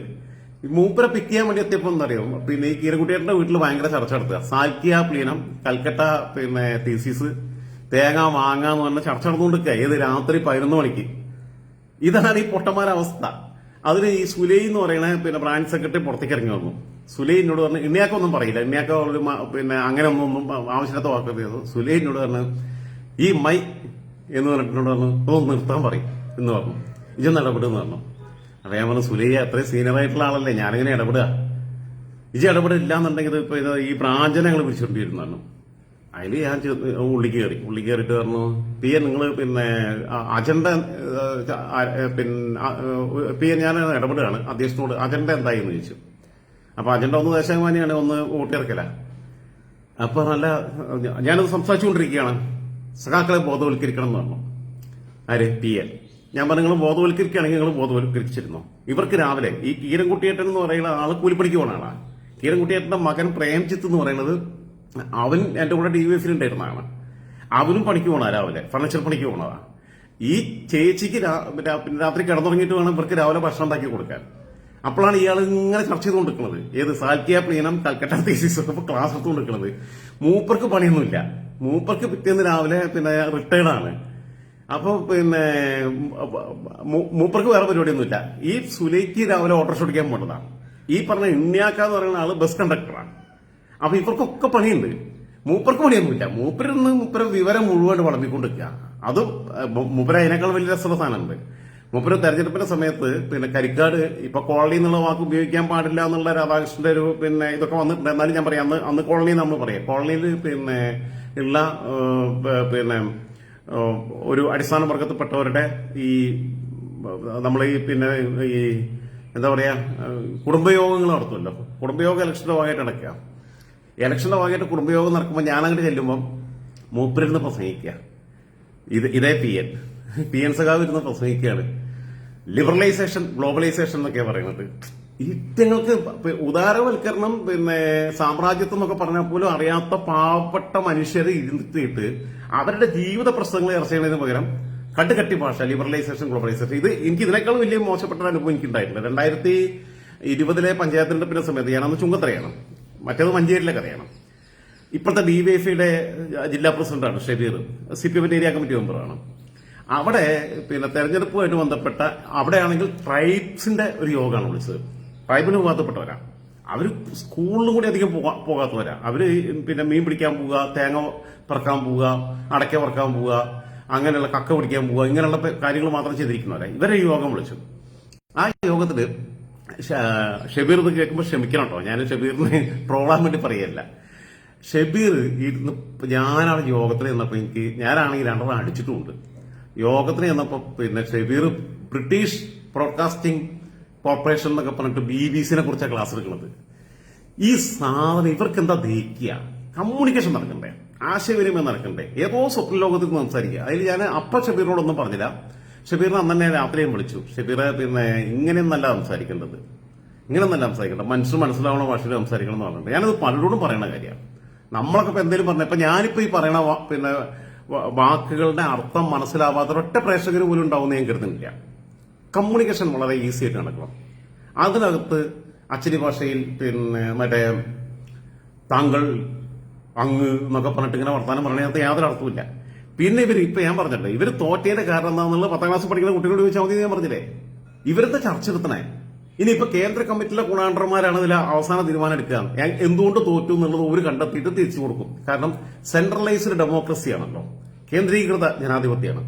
മൂപ്പരെ പിക്ക് ചെയ്യാൻ വേണ്ടി എത്തിയപ്പോൾ എന്തറിയോ പിന്നെ ഈ കീരകുട്ടിയേട്ടന്റെ വീട്ടിൽ ഭയങ്കര ചർച്ച നടത്തുക. സാൽക്കിയ പ്ലീനം കൽക്കട്ട പിന്നെ തീസീസ് തേങ്ങ മാങ്ങ എന്ന് പറഞ്ഞ ചർച്ച നടന്നുകൊണ്ടിരിക്കുക. ഏത് രാത്രി പതിനൊന്ന് മണിക്ക്. ഇതാണ് ഈ പൊട്ടന്മാരുടെ അവസ്ഥ. അതിന് ഈ സുലൈ എന്ന് പറയുന്ന പിന്നെ ബ്രാഞ്ച് സെക്രട്ടറി പുറത്തേക്ക് ഇറങ്ങി വന്നു. സുലൈ എന്നോട് പറഞ്ഞു ഇണ്ണിയാക്കൊന്നും പറയില്ല. ഇന്നയാക്ക ഒരു പിന്നെ അങ്ങനെ ഒന്നും ആവശ്യമില്ലാത്ത ചെയ്തു സുലൈ എന്നോട് പറഞ്ഞു ഈ മൈ എന്ന് പറഞ്ഞിട്ടുണ്ടോ പറഞ്ഞു അതൊന്ന് നിർത്താൻ പറയും എന്ന് പറഞ്ഞു. ഇജ നടപടി എന്ന് പറഞ്ഞു. അപ്പൊ ഞാൻ സുലൈ അത്രയും സീനിയറായിട്ടുള്ള ആളല്ലേ? ഞാനിങ്ങനെ ഇടപെടുക. ഇജ് ഇടപെടില്ല എന്നുണ്ടെങ്കിൽ ഇപ്പൊ ഇത് ഈ പ്രാചനങ്ങൾ പിടിച്ചുകൊണ്ടിരുന്നാണ് പിടിച്ചുകൊണ്ടിരുന്നു അതിൽ ഞാൻ ഉള്ളി കയറി. ഉള്ളി കയറിയിട്ട് പറഞ്ഞു പി എ നിങ്ങൾ പിന്നെ അജണ്ട പിന്നെ പിയ എ ഞാൻ ഇടപെടുകയാണ്. അധ്യക്ഷനോട് അജണ്ട എന്തായി എന്ന് ചോദിച്ചു. അപ്പൊ അജണ്ട ഒന്ന് ദേശാഭിമാനിയാണ് ഒന്ന് വോട്ടിറക്കല അപ്പൊ നല്ല ഞാനത് സംസാരിച്ചുകൊണ്ടിരിക്കുകയാണ്. സഖാക്കളെ ബോധവൽക്കരിക്കണം എന്ന് പറഞ്ഞു. ആര്? P N. ഞാൻ പറഞ്ഞു നിങ്ങൾ ബോധവൽക്കരിക്കുകയാണെങ്കിൽ നിങ്ങൾ ബോധവൽക്കരിച്ചിരുന്നു? ഇവർക്ക് രാവിലെ ഈ കീരൻകുട്ടിയേട്ടൻ എന്ന് പറയുന്ന ആൾ കൂലിപ്പണിക്ക് പോണ ആളാണ് കീരൻകുട്ടിയേട്ടന്റെ മകൻ പ്രേംജിത്ത് എന്ന് പറയുന്നത് അവൻ എന്റെ കൂടെ ഡി വി എഫിൽ ഉണ്ടായിരുന്നതാണ് അവനും പണിക്ക് പോണ രാവിലെ. ഫർണിച്ചർ പണിക്ക് പോണതാ. ഈ ചേച്ചിക്ക് രാത്രി കിടന്നുറങ്ങിയിട്ട് വേണം ഇവർക്ക് രാവിലെ ഭക്ഷണം ഉണ്ടാക്കി കൊടുക്കാൻ. അപ്പോഴാണ് ഇയാൾ ഇങ്ങനെ ചർച്ച ചെയ്തുകൊണ്ടിരിക്കുന്നത്. ഏത് സാൽക്കിയ പ്ലീനം കൽക്കട്ട തീസിസ് ഒക്കെ ക്ലാസ് എടുത്തുകൊണ്ടിരിക്കുന്നത്. മൂപ്പർക്ക് പണിയൊന്നുമില്ല. മൂപ്പർക്ക് പിറ്റേന്ന് രാവിലെ പിന്നെ റിട്ടയർഡ് ആണ് അപ്പൊ പിന്നെ മൂപ്പർക്ക് വേറെ പരിപാടിയൊന്നുമില്ല. ഈ സുലൈക്ക് രാവിലെ ഓട്ടോറിക്ഷ ഓടിക്കാൻ പോകേണ്ടതാണ് ഈ പറഞ്ഞ ഇണ്യാക്ക എന്ന് പറയുന്ന ആൾ ബസ് കണ്ടക്ടറാണ് അപ്പൊ ഇവർക്കൊക്കെ പണിയുണ്ട്. മൂപ്പർക്ക് പണിയൊന്നുമില്ല. മൂപ്പരിന്ന് മൂപ്പര വിവരം മുഴുവൻ വളർത്തിക്കൊണ്ടിരിക്കുക. അത് മൂപ്പര അതിനേക്കാൾ വലിയ രസമുള്ള സാധനമുണ്ട്. മൂപ്പര് തെരഞ്ഞെടുപ്പിന്റെ സമയത്ത് പിന്നെ കരിക്കാട് ഇപ്പൊ കോളനി എന്നുള്ള വാക്ക് ഉപയോഗിക്കാൻ പാടില്ല എന്നുള്ള രാധാകൃഷ്ണന്റെ ഒരു പിന്നെ ഇതൊക്കെ വന്നിട്ടുണ്ട്. എന്നാലും ഞാൻ പറയാം അന്ന് അന്ന് കോളനി നമ്മൾ പറയാം. കോളനിയിൽ പിന്നെ ഉള്ള പിന്നെ ഒരു അടിസ്ഥാന വർഗത്തിൽപ്പെട്ടവരുടെ ഈ നമ്മൾ ഈ പിന്നെ ഈ എന്താ പറയാ കുടുംബയോഗങ്ങൾ നടത്തുമല്ലോ. കുടുംബയോഗ ഇലക്ഷന്റെ ഭാഗമായിട്ട് നടക്കുക. ഇലക്ഷന്റെ ഭാഗമായിട്ട് കുടുംബയോഗം നടക്കുമ്പോൾ ഞാൻ അങ്ങോട്ട് ചെല്ലുമ്പോൾ മൂപ്പരിരുന്ന് പ്രസംഗിക്കുക. ഇത് ഇതേ പി എൻ. പി എൻ സഖാവ് ഇരുന്ന് പ്രസംഗിക്കുകയാണ്. ലിബറലൈസേഷൻ ഗ്ലോബലൈസേഷൻ എന്നൊക്കെയാണ് പറയുന്നത്. ഇറ്റങ്ങൾക്ക് ഉദാരവൽക്കരണം പിന്നെ സാമ്രാജ്യത്വം എന്നൊക്കെ പറഞ്ഞാൽ പോലും അറിയാത്ത പാവപ്പെട്ട മനുഷ്യരെ ഇരുത്തിയിട്ട് അവരുടെ ജീവിത പ്രശ്നങ്ങൾ ചർച്ച ചെയ്യുന്നതിന് പകരം കട്ടുകട്ടി ഭാഷ ലിബറലൈസേഷൻ ഗ്ലോബലൈസേഷൻ ഇത് എനിക്ക് ഇതിനേക്കാളും വലിയ മോശപ്പെട്ട അനുഭവം എനിക്ക് ഉണ്ടായിട്ടില്ല രണ്ടായിരത്തി ഇരുപതിലെ പഞ്ചായത്തിന്റെ പിന്നെ സമയത്ത് ഞാനന്ന് ചുങ്കത്തറയാണ്. മറ്റേത് മഞ്ചേരിയിലെ കഥയാണ്. ഇപ്പോഴത്തെ ഡി വൈ എഫിയുടെ ജില്ലാ പ്രസിഡന്റാണ് ഷബീർ. സി പി എമ്മിന്റെ ഏരിയ കമ്മിറ്റി മെമ്പറാണ്. അവിടെ പിന്നെ തെരഞ്ഞെടുപ്പുമായിട്ട് ബന്ധപ്പെട്ട അവിടെയാണെങ്കിൽ ട്രൈബ്സിന്റെ ഒരു യോഗമാണ് വിളിച്ചത്. ട്രൈബിന് പോകാത്തപ്പെട്ടവരാ അവർ സ്കൂളിലും കൂടി അധികം പോകാ- പോകാത്തവരാ. അവർ പിന്നെ മീൻ പിടിക്കാൻ പോവുക തേങ്ങ പറക്കാൻ പോവുക അടയ്ക്ക പറക്കാൻ പോവുക അങ്ങനെയുള്ള കക്ക പിടിക്കാൻ പോവുക ഇങ്ങനെയുള്ള കാര്യങ്ങൾ മാത്രം ചെയ്തിരിക്കുന്നവരാ. ഇവരെ യോഗം വിളിച്ചു. ആ യോഗത്തിൽ ഷബീർ ഇത് കേൾക്കുമ്പോൾ ക്ഷമിക്കണം കേട്ടോ ഞാൻ ഷബീറിനെ ട്രോളാൻ വേണ്ടി പറയല്ല ഷബീർ ഇരുന്ന് ഞാനാണ് യോഗത്തിൽ ചെന്നപ്പോൾ എനിക്ക് ഞാനാണെങ്കിൽ രണ്ടെണ്ണം അടിച്ചിട്ടുമുണ്ട്. യോഗത്തിന് ചെന്നപ്പോൾ പിന്നെ ഷബീർ ബ്രിട്ടീഷ് ബ്രോഡ്കാസ്റ്റിംഗ് കോർപ്പറേഷൻ എന്നൊക്കെ പറഞ്ഞിട്ട് ബി ബി സിനെ കുറിച്ചാണ് ക്ലാസ് എടുക്കുന്നത്. ഈ സാധനം ഇവർക്ക് എന്താ ദഹിക്കുക കമ്മ്യൂണിക്കേഷൻ നടക്കണ്ടേ? ആശയവിനിമയം നടക്കണ്ടേ? ഏതോ സ്വപ്ന ലോകത്തിൽ സംസാരിക്കുക. അതിൽ ഞാൻ അപ്പ ഷബീറിനോടൊന്നും പറഞ്ഞില്ല. ഷബീറിനെ അന്ന് രാത്രിയും വിളിച്ചു. ഷബീറെ പിന്നെ ഇങ്ങനെയൊന്നല്ല സംസാരിക്കേണ്ടത്. ഇങ്ങനെയൊന്നല്ല സംസാരിക്കേണ്ടത്. മനുഷ്യർ മനസ്സിലാവണ ഭാഷയിൽ സംസാരിക്കണം എന്ന് പറഞ്ഞിട്ട്. ഞാനത് പലരോടും പറയുന്ന കാര്യമാണ്. നമ്മളൊക്കെ ഇപ്പൊ എന്തെങ്കിലും പറഞ്ഞ ഇപ്പൊ ഞാനിപ്പോ ഈ പറയണ പിന്നെ വാക്കുകളുടെ അർത്ഥം മനസ്സിലാവാത്ത ഒറ്റ പ്രേക്ഷകർ പോലും ഉണ്ടാവുമെന്ന് ഞാൻ കരുതുന്നില്ല. കമ്മ്യൂണിക്കേഷൻ വളരെ ഈസി ആയിട്ട് നടക്കണം. അതിനകത്ത് അച്ചടി ഭാഷയിൽ പിന്നെ മറ്റേ താങ്കൾ അങ്ങ് എന്നൊക്കെ പറഞ്ഞിട്ട് ഇങ്ങനെ വർത്തമാനം പറഞ്ഞതിനകത്ത് യാതൊരു അർത്ഥമില്ല പിന്നെ ഇവർ ഇപ്പൊ ഞാൻ പറഞ്ഞിട്ടുണ്ട് ഇവർ തോറ്റേന്റെ കാരണം എന്താണെന്നുള്ളത് പത്താം ക്ലാസ് പഠിക്കുന്ന കുട്ടികളോട് ചോദിച്ചാൽ മതി ഞാൻ പറഞ്ഞില്ലേ? ഇവരത്തെ ചർച്ച എടുത്തണേ ഇപ്പൊ കേന്ദ്ര കമ്മിറ്റിയിലെ ഗുണാണ്ടർമാരാണ് ഇതിൽ അവസാന തീരുമാനം എടുക്കുക. എന്തുകൊണ്ട് തോറ്റു എന്നുള്ളത് ഒരു കണ്ടെത്തിയിട്ട് തിരിച്ചു കൊടുക്കും. കാരണം സെൻട്രലൈസ്ഡ് ഡെമോക്രസിയാണല്ലോ കേന്ദ്രീകൃത ജനാധിപത്യമാണ്.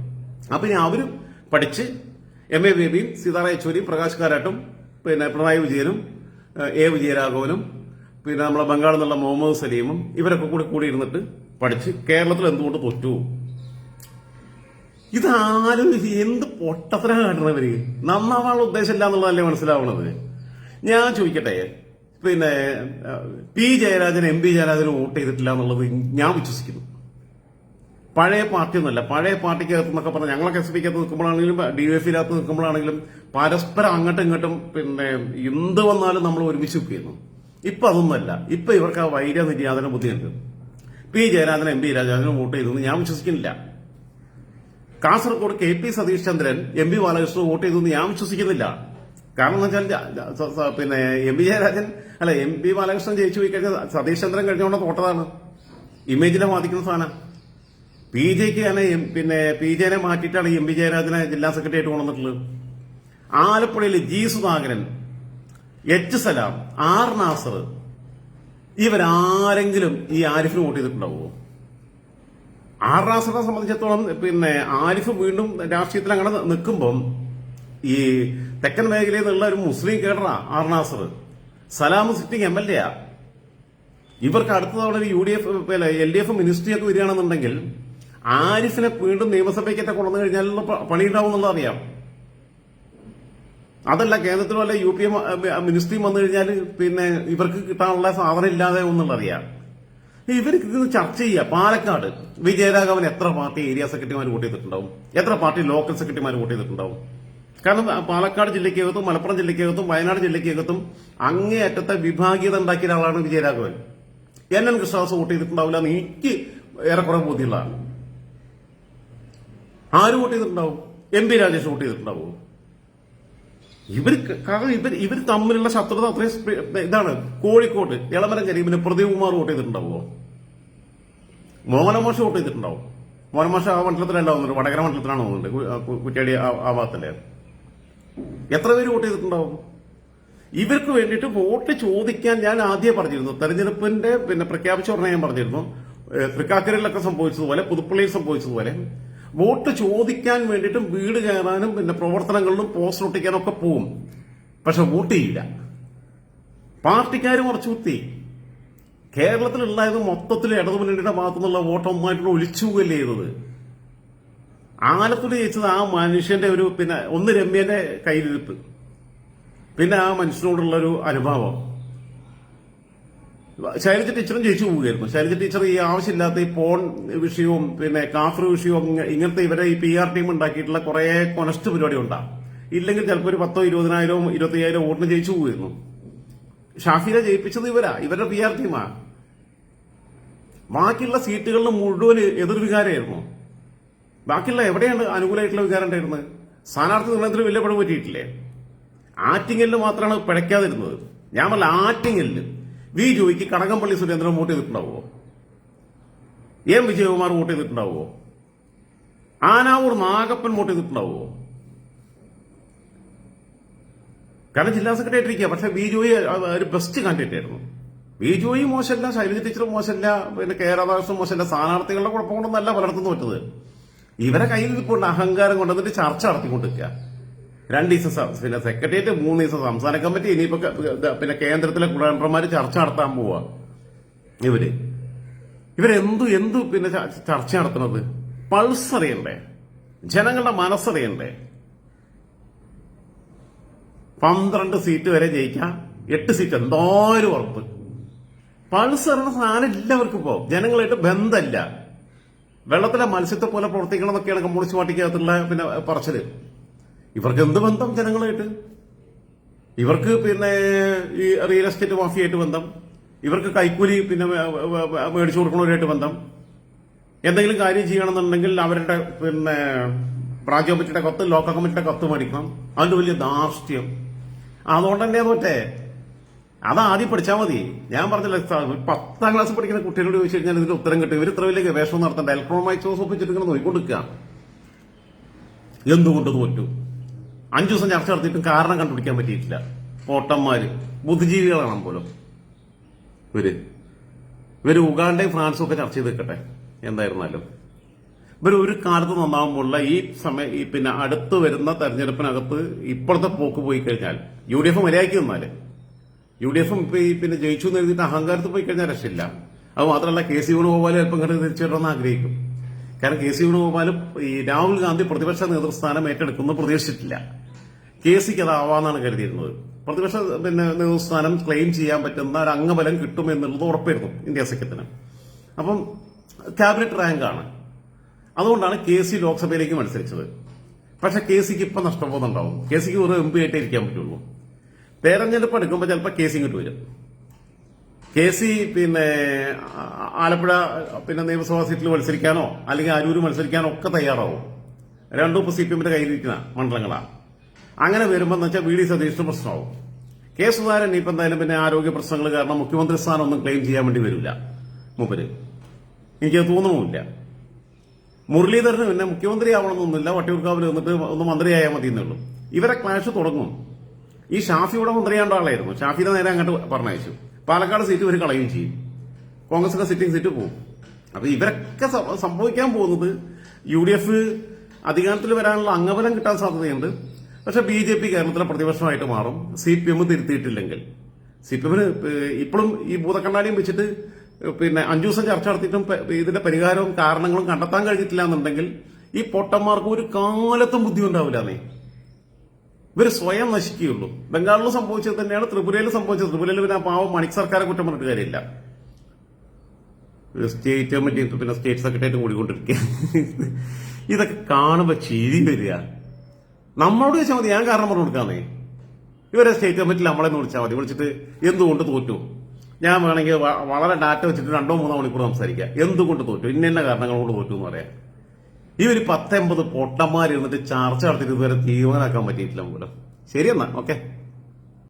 അപ്പൊ ഇനി അവരും പഠിച്ച് എം എ ബേബിയും സീതാറ യെച്ചൂരിയും പ്രകാശ് കാരാട്ടും പിന്നെ പിണറായി വിജയനും എ വിജയരാഘവനും പിന്നെ നമ്മളെ ബംഗാളിൽ നിന്നുള്ള മുഹമ്മദ് സലീമും ഇവരൊക്കെ കൂടി കൂടി ഇരുന്നിട്ട് പഠിച്ച് കേരളത്തിൽ എന്തുകൊണ്ട് തോറ്റു ഇതാരും എന്ത് പൊട്ടത്തര കാട്ടണവര് നന്നാവാനുള്ള ഉദ്ദേശം ഇല്ല എന്നുള്ളതല്ലേ മനസ്സിലാവണത്? ഞാൻ ചോദിക്കട്ടെ പിന്നെ പി ജയരാജൻ എം പി ജയരാജന് വോട്ട് ചെയ്തിട്ടില്ല എന്നുള്ളത് ഞാൻ വിശ്വസിക്കുന്നു. പഴയ പാർട്ടി പഴയ പഴയ പാർട്ടിക്കകത്ത് എന്നൊക്കെ പറഞ്ഞാൽ ഞങ്ങളൊക്കെ എസ് പിക്കകത്ത് നിൽക്കുമ്പോഴാണെങ്കിലും ഡി എഫ് ഇനകത്ത് നിൽക്കുമ്പോഴാണെങ്കിലും പരസ്പരം അങ്ങോട്ടും ഇങ്ങോട്ടും പിന്നെ എന്ത് വന്നാലും നമ്മൾ ഒരുമിച്ച് ചെയ്യുന്നു. ഇപ്പൊ അതൊന്നുമല്ല. ഇപ്പൊ ഇവർക്ക് ആ വൈര്യ നിര്യാതന ബുദ്ധിയുണ്ട് പി ജയരാജൻ എം പി രാജാവിന് വോട്ട് ചെയ്തെന്ന് ഞാൻ വിശ്വസിക്കുന്നില്ല. Kasaragod K P Satheesh Chandran M P Balakrishnan vote ചെയ്തെന്ന് ഞാൻ വിശ്വസിക്കുന്നില്ല. കാരണം എന്ന് വെച്ചാൽ പിന്നെ എം പി ജയരാജൻ അല്ല എം പി ബാലകൃഷ്ണൻ ജയിച്ചു പോയി കഴിഞ്ഞാൽ സതീഷ് ചന്ദ്രൻ കഴിഞ്ഞുകൊണ്ട് തോട്ടതാണ് ഇമേജിനെ ബാധിക്കുന്ന സാധനം. പി ജെക്ക് ആണ് എം- പിന്നെ പി ജെനെ മാറ്റിയിട്ടാണ് എം പി ജയരാജനെ ജില്ലാ സെക്രട്ടറി ആയിട്ട് കൊണ്ടുവന്നിട്ടുള്ളത്. ആലപ്പുഴയിൽ G Sudhakaran H Salam R Nasar ഇവരാരെങ്കിലും ഈ ആരിഫിന് വോട്ട് ചെയ്തിട്ടുണ്ടാവുമോ? ആർ നാസറിനെ സംബന്ധിച്ചിടത്തോളം പിന്നെ ആരിഫ് വീണ്ടും രാഷ്ട്രീയത്തിൽ അങ്ങനെ നിൽക്കുമ്പം ഈ തെക്കൻ മേഖലയിൽ നിന്നുള്ള ഒരു മുസ്ലിം കേഡറാ R Nasar. Salam sitting M L A ഇവർക്ക് അടുത്ത തവണ U D F L D F മിനിസ്ട്രിയൊക്കെ വരികയാണെന്നുണ്ടെങ്കിൽ ആരിഫിനെ വീണ്ടും നിയമസഭയ്ക്കൊക്കെ കൊണ്ടു കഴിഞ്ഞാൽ പണിയുണ്ടാവും എന്നുള്ളത് അറിയാം. അതല്ല കേന്ദ്രത്തിലോ അല്ല യു പി എം മിനിസ്ട്രിയും വന്നു കഴിഞ്ഞാൽ പിന്നെ ഇവർക്ക് കിട്ടാനുള്ള സാധനം ഇല്ലാതെ ഒന്നുള്ള അറിയാം. ഇവർക്ക് ഇത് ചർച്ച ചെയ്യുക. പാലക്കാട് വിജയരാഘവൻ എത്ര പാർട്ടി ഏരിയ സെക്രട്ടറിമാർ വോട്ട് ചെയ്തിട്ടുണ്ടാവും? എത്ര പാർട്ടി ലോക്കൽ സെക്രട്ടറിമാർ വോട്ട് ചെയ്തിട്ടുണ്ടാവും? കാരണം പാലക്കാട് ജില്ലയ്ക്കകത്തും മലപ്പുറം ജില്ലയ്ക്കകത്തും വയനാട് ജില്ലയ്ക്കകത്തും അങ്ങേയറ്റത്തെ വിഭാഗീയത ഉണ്ടാക്കിയ ഒരാളാണ് Vijayaraghavan. N N Krishnadas vote ചെയ്തിട്ടുണ്ടാവില്ല എന്ന് എനിക്ക് ഏറെക്കുറെ ബോധ്യമുള്ളതാണ്. ആര് വോട്ട് ചെയ്തിട്ടുണ്ടാവും? എം പി രാജേഷ് വോട്ട് ചെയ്തിട്ടുണ്ടാവോ? ഇവർ ഇവർ ഇവർ തമ്മിലുള്ള ശത്രുത അത്രയും ഇതാണ്. കോഴിക്കോട്ട് ഇളമരം കരീമിന് പ്രദീപ് കുമാർ വോട്ട് ചെയ്തിട്ടുണ്ടാവോ? മോഹനമോശ വോട്ട് ചെയ്തിട്ടുണ്ടാവും. മോഹനമോശ ആ മണ്ഡലത്തിലല്ല വന്നിട്ട് വടകര മണ്ഡലത്തിലാണ് വന്നിട്ടുണ്ട് കുറ്റിയാടി ആ ഭാഗത്തല്ലേ? എത്ര പേര് വോട്ട് ചെയ്തിട്ടുണ്ടാവും? ഇവർക്ക് വേണ്ടിയിട്ട് വോട്ട് ചോദിക്കാൻ ഞാൻ ആദ്യം പറഞ്ഞിരുന്നു. തെരഞ്ഞെടുപ്പിന്റെ പിന്നെ പ്രഖ്യാപിച്ച ഉടനെ ഞാൻ പറഞ്ഞിരുന്നു. തൃക്കാക്കരയിലൊക്കെ സംഭവിച്ചതുപോലെ പുതുപ്പള്ളിയിൽ സംഭവിച്ചതുപോലെ വോട്ട് ചോദിക്കാൻ വേണ്ടിയിട്ടും വീട് കയറാനും പിന്നെ പ്രവർത്തനങ്ങളിലും പോസ്റ്റർ ഒട്ടിക്കാനും ഒക്കെ പോവും. പക്ഷെ വോട്ട് ചെയ്യില്ല. പാർട്ടിക്കാർ കുറച്ച് കുത്തി കേരളത്തിലുണ്ടായത് മൊത്തത്തിൽ ഇടതുമുന്നണിയുടെ ഭാഗത്തു നിന്നുള്ള വോട്ടൊന്നായിട്ട് പോകല്ലേ ചെയ്തത്. ആലപ്പുഴ ജയിച്ചത് ആ മനുഷ്യന്റെ ഒരു പിന്നെ ഒന്ന് രമ്യന്റെ കയ്യിലിരിപ്പ്. പിന്നെ ആ മനുഷ്യനോടുള്ള ഒരു അനുഭാവം. ശൈലജ ടീച്ചറും ജയിച്ചു പോവുകയായിരുന്നു. ശൈലജ ടീച്ചർ ഈ ആവശ്യമില്ലാത്ത ഈ പോൺ വിഷയവും പിന്നെ കാഫർ വിഷയവും ഇങ്ങ- ഇങ്ങനത്തെ ഇവരെ ഈ പി ആർ ടീം ഉണ്ടാക്കിയിട്ടുള്ള കുറെ കൊനസ്റ്റ് പരിപാടി ഉണ്ടാകും ഇല്ലെങ്കിൽ ചിലപ്പോൾ ഒരു പത്തോ ഇരുപതിനായിരവും ഇരുപത്തിയ്യായിരം വോട്ടിന് ജയിച്ചു പോയിരുന്നു ഷാഫിനെ ജയിപ്പിച്ചത് ഇവരാ. ഇവരുടെ പി ആർ ടീമാ. ബാക്കിയുള്ള സീറ്റുകളിൽ മുഴുവൻ എതിർവികാരമായിരുന്നു ബാക്കിയുള്ള എവിടെയാണ് അനുകൂലമായിട്ടുള്ള വികാരം ഉണ്ടായിരുന്നത്? സ്ഥാനാർത്ഥി നിർണയത്തിന് വലിയ പഴം പറ്റിയിട്ടില്ലേ? ആറ്റിങ്ങലിൽ മാത്രമാണ് പിഴയ്ക്കാതിരുന്നത്. ഞാൻ പറഞ്ഞ ആറ്റിങ്ങലിൽ വി ജോയിക്ക് കടകംപള്ളി സുരേന്ദ്രൻ വോട്ട് ചെയ്തിട്ടുണ്ടാവുമോ? എം വിജയകുമാർ വോട്ട് ചെയ്തിട്ടുണ്ടാവുമോ? ആനാവൂർ നാഗപ്പൻ വോട്ട് ചെയ്തിട്ടുണ്ടാവുമോ? കാരണം ജില്ലാ സെക്രട്ടറി ഇരിക്കുക പക്ഷെ ബി ജോയി ഒരു ബെസ്റ്റ് കാൻഡിഡേറ്റ് ആയിരുന്നു. ബി ജോയി മോശമല്ല ശൈലജ ടീച്ചർ മോശമല്ല പിന്നെ കെ രാധാകൃഷ്ണൻ മോശമല്ല സ്ഥാനാർത്ഥികളുടെ കുഴപ്പം കൊണ്ടൊന്നല്ല പലർത്തുന്നു പറ്റത് ഇവരെ കയ്യിൽ ഇപ്പോൾ അഹങ്കാരം കൊണ്ടുവന്നിട്ട് ചർച്ച നടത്തിക്കൊണ്ടിരിക്കുക രണ്ട് ദിവസം പിന്നെ സെക്രട്ടേറിയറ്റ് മൂന്ന് ദിവസം സംസ്ഥാന കമ്മിറ്റി ഇനിയിപ്പോ പിന്നെ കേന്ദ്രത്തിലെ കുടമ്പർമാര് ചർച്ച നടത്താൻ പോവാ. ഇവർ. ഇവരെന്തു എന്തു പിന്നെ ചർച്ച നടത്തുന്നത്? പൾസ് അറിയണ്ടേ? ജനങ്ങളുടെ മനസ്സറിയണ്ടേ? പന്ത്രണ്ട് സീറ്റ് വരെ ജയിക്കാം എട്ട് സീറ്റ് എന്തായാലും ഉറപ്പ്. പൾസ് അറിയുന്ന സാധനം എല്ലാവർക്കും ഇപ്പോ ജനങ്ങളായിട്ട് ബന്ധമില്ല വെള്ളത്തിലെ മത്സ്യത്തെ പോലെ പ്രവർത്തിക്കണം എന്നൊക്കെയാണ് കമ്മ്യൂണിസ്റ്റ് പാർട്ടിക്കകത്തുള്ള പിന്നെ പറച്ചിൽ. ഇവർക്ക് എന്ത് ബന്ധം ജനങ്ങളായിട്ട്? ഇവർക്ക് പിന്നെ ഈ റിയൽ എസ്റ്റേറ്റ് മാഫിയായിട്ട് ബന്ധം. ഇവർക്ക് കൈക്കൂലി പിന്നെ മേടിച്ചു കൊടുക്കണവരായിട്ട് ബന്ധം. എന്തെങ്കിലും കാര്യം ചെയ്യണമെന്നുണ്ടെങ്കിൽ അവരുടെ പിന്നെ ബ്രാഞ്ച് കമ്മിറ്റിയുടെ കത്ത് ലോക്കൽ കമ്മിറ്റിയുടെ കത്ത് മേടിക്കണം. അതിന്റെ വലിയ ധാർഷ്ട്യം. അതുകൊണ്ട് തന്നെ തോറ്റേ അത് ആദ്യം പഠിച്ചാൽ മതി. ഞാൻ പറഞ്ഞില്ല പത്താം ക്ലാസ് പഠിക്കുന്ന കുട്ടികളോട് ചോദിച്ചു കഴിഞ്ഞാൽ ഇതിന്റെ ഉത്തരം കിട്ടും. ഇവർ ഇത്ര വലിയ ഗവേഷണം നടത്തേണ്ട. ഇലക്ട്രോൺ മൈക്രോസ് ഒപ്പിച്ചിട്ട് ഇങ്ങനെ നോക്കിക്കൊടുക്കുക എന്തുകൊണ്ട് തോറ്റു അഞ്ചു ദിവസം ചർച്ച നടത്തിയിട്ടും കാരണം കണ്ടുപിടിക്കാൻ പറ്റിയിട്ടില്ല. ഓട്ടന്മാര് ബുദ്ധിജീവികളാണ് പോലും. ഇവർ. ഇവർ ഉഗാണ്ടയും ഫ്രാൻസും ഒക്കെ ചർച്ച ചെയ്ത് നിൽക്കട്ടെ എന്തായിരുന്നാലും. ഇവർ ഒരു കാലത്ത് നന്നാകുമ്പോഴുള്ള ഈ സമയം ഈ പിന്നെ അടുത്ത് വരുന്ന തെരഞ്ഞെടുപ്പിനകത്ത് ഇപ്പോഴത്തെ പോക്ക് പോയി കഴിഞ്ഞാൽ യു ഡി എഫ് മര്യാദയ്ക്ക് നിന്നാൽ. യു ഡി എഫും പിന്നെ ജയിച്ചു എന്ന് എഴുതിയിട്ട് അഹങ്കാരത്തിൽ പോയി കഴിഞ്ഞാൽ രക്ഷയില്ല. അത് മാത്രമല്ല കെ സി വേണുഗോപാലും അല്പം കണ്ട് തിരിച്ചു ആഗ്രഹിക്കും. കാരണം കെ സി വേണുഗോപാലും ഈ രാഹുൽ ഗാന്ധി പ്രതിപക്ഷ നേതൃസ്ഥാനം ഏറ്റെടുക്കുന്നു പ്രതീക്ഷിച്ചിട്ടില്ല. കെ സിക്ക് അതാവാന്നാണ് കരുതിയിരുന്നത്. പ്രതിപക്ഷ പിന്നെ നേതൃസ്ഥാനം ക്ലെയിം ചെയ്യാൻ പറ്റുന്ന ഒരു അംഗബലം കിട്ടും എന്നുള്ളത് ഉറപ്പായിരുന്നു ഇന്ത്യ സഖ്യത്തിന്. അപ്പം ക്യാബിനറ്റ് റാങ്കാണ് അതുകൊണ്ടാണ് കെ സി ലോക്സഭയിലേക്ക് മത്സരിച്ചത്. പക്ഷെ കെ സിക്ക് ഇപ്പൊ നഷ്ടപോകുന്നുണ്ടാവും കെ സിക്ക് ഒരു എം പി ആയിട്ടേ ഇരിക്കാൻ പറ്റുള്ളൂ. തെരഞ്ഞെടുപ്പ് എടുക്കുമ്പോൾ ചിലപ്പോൾ കെ സി ഇങ്ങോട്ട് വരും കെ സി പിന്നെ ആലപ്പുഴ പിന്നെ നിയമസഭാ സീറ്റിൽ മത്സരിക്കാനോ അല്ലെങ്കിൽ അരൂർ മത്സരിക്കാനോ ഒക്കെ തയ്യാറാവും. രണ്ടും ഇപ്പൊ സി പി എമ്മിന്റെ കയ്യിലിരിക്കുന്ന മണ്ഡലങ്ങളാണ്. അങ്ങനെ വരുമ്പോൾ എന്ന് വെച്ചാൽ വി ഡി സതീഷിന് പ്രശ്നമാവും. കെ സുധാകരൻ ഇപ്പം എന്തായാലും പിന്നെ ആരോഗ്യ പ്രശ്നങ്ങൾ കാരണം മുഖ്യമന്ത്രി സ്ഥാനം ഒന്നും ക്ലെയിം ചെയ്യാൻ വേണ്ടി വരില്ല. മൂപ്പര്. എനിക്ക് തോന്നുന്നുമില്ല മുരളീധരന് പിന്നെ മുഖ്യമന്ത്രി ആവണമെന്നൊന്നുമില്ല. വട്ടിയൂർക്കാവിൽ വന്നിട്ട് ഒന്ന് മന്ത്രിയായാൽ മതി എന്നുള്ളൂ ഇവരെ ക്ലാഷ് തുടങ്ങും. ഈ ഷാഫിയുടെ മന്ത്രിയാണ്ട ആളായിരുന്നു. ഷാഫിയുടെ നേരെ അങ്ങോട്ട് പറഞ്ഞയച്ചു. പാലക്കാട് സീറ്റ് ഇവർ കളയും ചെയ്യും. കോൺഗ്രസിന്റെ സിറ്റിംഗ് സീറ്റ് പോകും അപ്പൊ ഇവരൊക്കെ സംഭവിക്കാൻ പോകുന്നത് യു ഡി എഫ് അധികാരത്തിൽ വരാനുള്ള അംഗബലം കിട്ടാൻ സാധ്യതയുണ്ട്. പക്ഷെ ബി ജെ പി കേരളത്തിലെ പ്രതിപക്ഷമായിട്ട് മാറും. സി പി എം തിരുത്തിയിട്ടില്ലെങ്കിൽ. സി പി എമ്മിന് ഇപ്പോഴും ഈ ഭൂതക്കണ്ണാടിയും വെച്ചിട്ട് പിന്നെ അഞ്ചു ദിവസം ചർച്ച നടത്തിയിട്ടും ഇതിന്റെ പരിഹാരവും കാരണങ്ങളും കണ്ടെത്താൻ കഴിഞ്ഞിട്ടില്ല എന്നുണ്ടെങ്കിൽ ഈ പൊട്ടന്മാർക്ക് ഒരു കാലത്തും ബുദ്ധി ഉണ്ടാവില്ല ഇവർ സ്വയം നശിക്കുകയുള്ളൂ. ബംഗാളിൽ സംഭവിച്ചത് തന്നെയാണ് ത്രിപുരയിൽ സംഭവിച്ചത്. ത്രിപുരയിൽ പിന്നെ പാവം മണിക് സർക്കാരെ കുറ്റം പറഞ്ഞിട്ട് കാര്യമില്ല. സ്റ്റേറ്റ് കമ്മിറ്റി പിന്നെ സ്റ്റേറ്റ് സെക്രട്ടറി കൂടിക്കൊണ്ടിരിക്കുക ഇതൊക്കെ കാണുമ്പോ ചിരി വരിക. നമ്മളോട് ചോദിച്ചാൽ മതി ഞാൻ കാരണം പറഞ്ഞു കൊടുക്കാന്നേ. ഇവരെ സ്റ്റേറ്റ് കമ്മിറ്റിയിൽ നമ്മളെ വിളിച്ചാൽ മതി. വിളിച്ചിട്ട് എന്തുകൊണ്ട് തോറ്റു? ഞാൻ വേണമെങ്കിൽ വളരെ ഡാറ്റ വെച്ചിട്ട് രണ്ടോ മൂന്നോ മണിക്കൂർ സംസാരിക്കാം. എന്തുകൊണ്ട് തോറ്റു? ഇന്ന ഇന്ന കാരണങ്ങൾ കൊണ്ട് തോറ്റു എന്ന് പറയാം. ഇവർ പത്തൊമ്പത് പൊട്ടന്മാരിരുന്നിട്ട് ചർച്ച നടത്തിയിട്ട് ഇതുവരെ തീരുമാനമാക്കാൻ പറ്റിയിട്ടില്ല പോലും ശരിയെന്നാ ഓക്കെ.